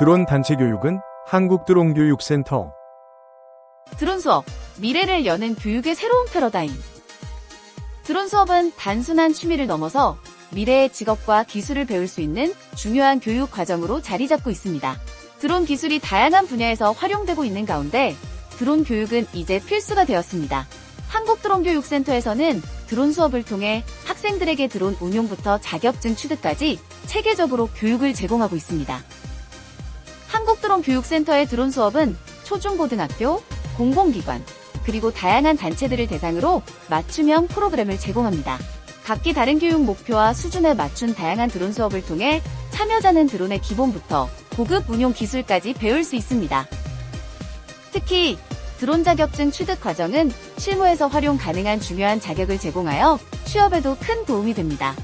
드론 단체 교육은 한국 드론 교육센터. 드론 수업, 미래를 여는 교육의 새로운 패러다임. 드론 수업은 단순한 취미를 넘어서 미래의 직업과 기술을 배울 수 있는 중요한 교육 과정으로 자리 잡고 있습니다. 드론 기술이 다양한 분야에서 활용되고 있는 가운데 드론 교육은 이제 필수가 되었습니다. 한국드론교육센터에서는 드론 수업을 통해 학생들에게 드론 운용부터 자격증 취득까지 체계적으로 교육을 제공하고 있습니다. 한국드론교육센터의 드론 수업은 초중고등학교, 공공기관, 그리고 다양한 단체들을 대상으로 맞춤형 프로그램을 제공합니다. 각기 다른 교육 목표와 수준에 맞춘 다양한 드론 수업을 통해 참여자는 드론의 기본부터 고급 운용 기술까지 배울 수 있습니다. 특히 드론 자격증 취득 과정은 실무에서 활용 가능한 중요한 자격을 제공하여 취업에도 큰 도움이 됩니다.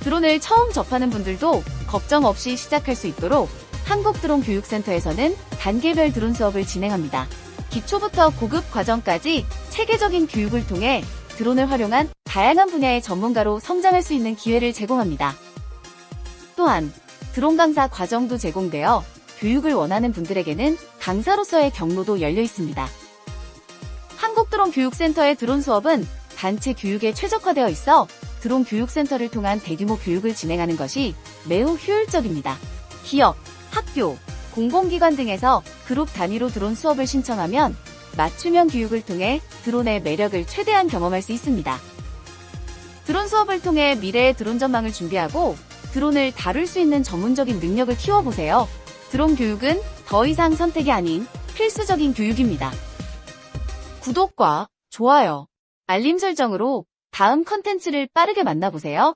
드론을 처음 접하는 분들도 걱정 없이 시작할 수 있도록 한국드론 교육센터에서는 단계별 드론 수업을 진행합니다. 기초부터 고급 과정까지 체계적인 교육을 통해 드론을 활용한 다양한 분야의 전문가로 성장할 수 있는 기회를 제공합니다. 또한 드론 강사 과정도 제공되어 교육을 원하는 분들에게는 강사로서의 경로도 열려 있습니다. 한국드론 교육센터의 드론 수업은 단체 교육에 최적화되어 있어 드론 교육센터를 통한 대규모 교육을 진행하는 것이 매우 효율적입니다. 기업, 학교, 공공기관 등에서 그룹 단위로 드론 수업을 신청하면 맞춤형 교육을 통해 드론의 매력을 최대한 경험할 수 있습니다. 드론 수업을 통해 미래의 드론 전망을 준비하고 드론을 다룰 수 있는 전문적인 능력을 키워보세요. 드론 교육은 더 이상 선택이 아닌 필수적인 교육입니다. 구독과 좋아요, 알림 설정으로 다음 컨텐츠를 빠르게 만나보세요.